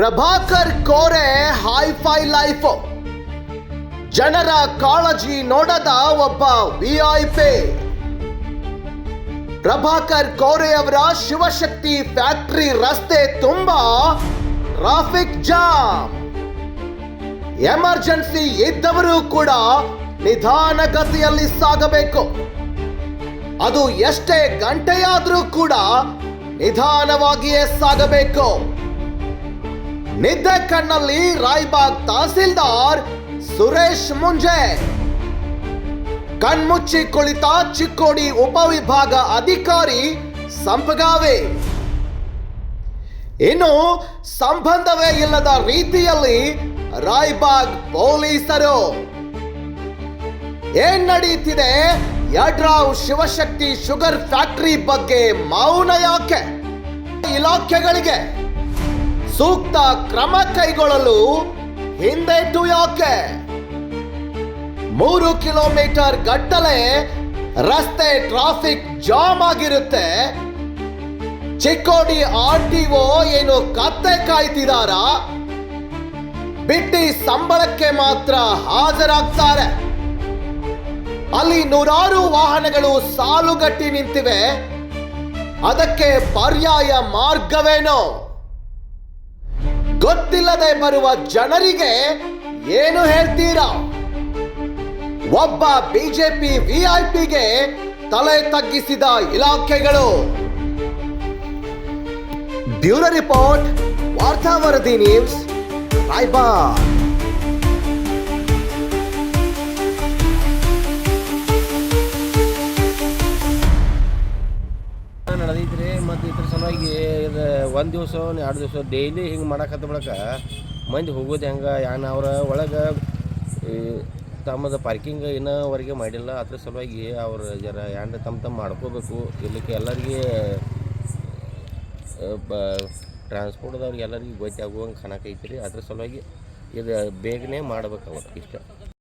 Prabhakar Kore hi fi life ಜನರ ಕಾಳಜಿ ನೋಡದ ಒಬ್ಬ ವಿಐಪಿ ಪ್ರಭಾಕರ್ ಕೋರೆ ಅವರ ಶಿವಶಕ್ತಿ ಫ್ಯಾಕ್ಟರಿ ರಸ್ತೆ ತುಂಬಾ ಟ್ರಾಫಿಕ್ ಜಾಮ್ ಎಮರ್ಜೆನ್ಸಿ ಇದ್ದವರು ಕೂಡ ನಿಧಾನಗತಿಯಲ್ಲಿ ಸಾಗಬೇಕು. ಅದು ಎಷ್ಟೇ ಗಂಟೆಯಾದರೂ ಕೂಡ ನಿಧಾನವಾಗಿಯೇ ಸಾಗಬೇಕು. ನಿದ್ದೆ ಕಣ್ಣಲ್ಲಿ ರಾಯ್ಬಾಗ್ ತಹಸೀಲ್ದಾರ್ ಸುರೇಶ್ ಮುಂಜೆ. ಕಣ್ಮುಚ್ಚಿ ಕುಳಿತ ಚಿಕ್ಕೋಡಿ ಉಪವಿಭಾಗ ಅಧಿಕಾರಿ ಸಂಪಗಾವೆ. ಇನ್ನು ಸಂಬಂಧವೇ ಇಲ್ಲದ ರೀತಿಯಲ್ಲಿ ರಾಯ್ಬಾಗ್ ಪೊಲೀಸರು. ಏನ್ ನಡೆಯುತ್ತಿದೆ ಯಡ್ರಾವ್ ಶಿವಶಕ್ತಿ ಶುಗರ್ ಫ್ಯಾಕ್ಟರಿ ಬಗ್ಗೆ ಮೌನ ಯಾಕೆ? ಇಲಾಖೆಗಳಿಗೆ ಸೂಕ್ತ ಕ್ರಮ ಕೈಗೊಳ್ಳಲು ಹಿಂದೆಟ್ಟು ಯಾಕೆ ಮೂರು ಕಿಲೋಮೀಟರ್ ಗಟ್ಟಲೆ ರಸ್ತೆ ಟ್ರಾಫಿಕ್ ಜಾಮ್ ಆಗಿರುತ್ತೆ. ಚಿಕ್ಕೋಡಿ ಆರ್ ಟಿ ಓ ಏನು ಕತ್ತೆ ಕಾಯ್ತಿದಾರ? ಬಿಟ್ಟಿ ಸಂಬಳಕ್ಕೆ ಮಾತ್ರ ಹಾಜರಾಗ್ತಾರೆ. ಅಲ್ಲಿ ನೂರಾರು ವಾಹನಗಳು ಸಾಲುಗಟ್ಟಿ ನಿಂತಿವೆ. ಅದಕ್ಕೆ ಪರ್ಯಾಯ ಮಾರ್ಗವೇನೋ? ಗೊತ್ತಿಲ್ಲದೆ ಬರುವ ಜನರಿಗೆ ಏನು ಹೇಳ್ತೀರಾ? ಒಬ್ಬ ಬಿಜೆಪಿ ವಿಐಪಿಗೆ ತಲೆ ತಗ್ಗಿಸಿದ ಇಲಾಖೆಗಳು. ಬ್ಯೂರೋ ರಿಪೋರ್ಟ್ ವಾರ್ತಾ ವರದಿ ನ್ಯೂಸ್ ರಾಯ್ಬಾಗ್ ರೀ ಮತ್ತು ಇದ್ರ ಸಲುವಾಗಿ ಇದು ಒಂದು ದಿವಸ, ಎರಡು ದಿವಸ ಡೈಲಿ ಹಿಂಗೆ ಮಾಡಕ್ಕತ್ತ ಬಳಕ ಮಂದಿ ಹೋಗೋದು ಹೆಂಗೆ? ಯಾನ್ ಅವ್ರ ಒಳಗೆ ತಮ್ಮದು ಪಾರ್ಕಿಂಗ್ ಇನ್ನೂವರೆಗೆ ಮಾಡಿಲ್ಲ. ಅದ್ರ ಸಲುವಾಗಿ ಅವ್ರು ಜರ ಯಾಂಡ್ ತಮ್ಮ ತಮ್ಮ ಮಾಡ್ಕೋಬೇಕು. ಇಲ್ಲಕ್ಕೆ ಎಲ್ಲರಿಗೆ ಬ ಟ್ರಾನ್ಸ್ಪೋರ್ಟ್ದವ್ರಿಗೆ ಎಲ್ಲರಿಗೆ ಗೊತ್ತಾಗುವಂಗೆ ಕಾಣಕೈತಿ ರೀ ಅದ್ರ ಸಲುವಾಗಿ ಇದು ಬೇಗನೆ ಮಾಡ್ಬೇಕು ಅವ್ರು ಇಷ್ಟ.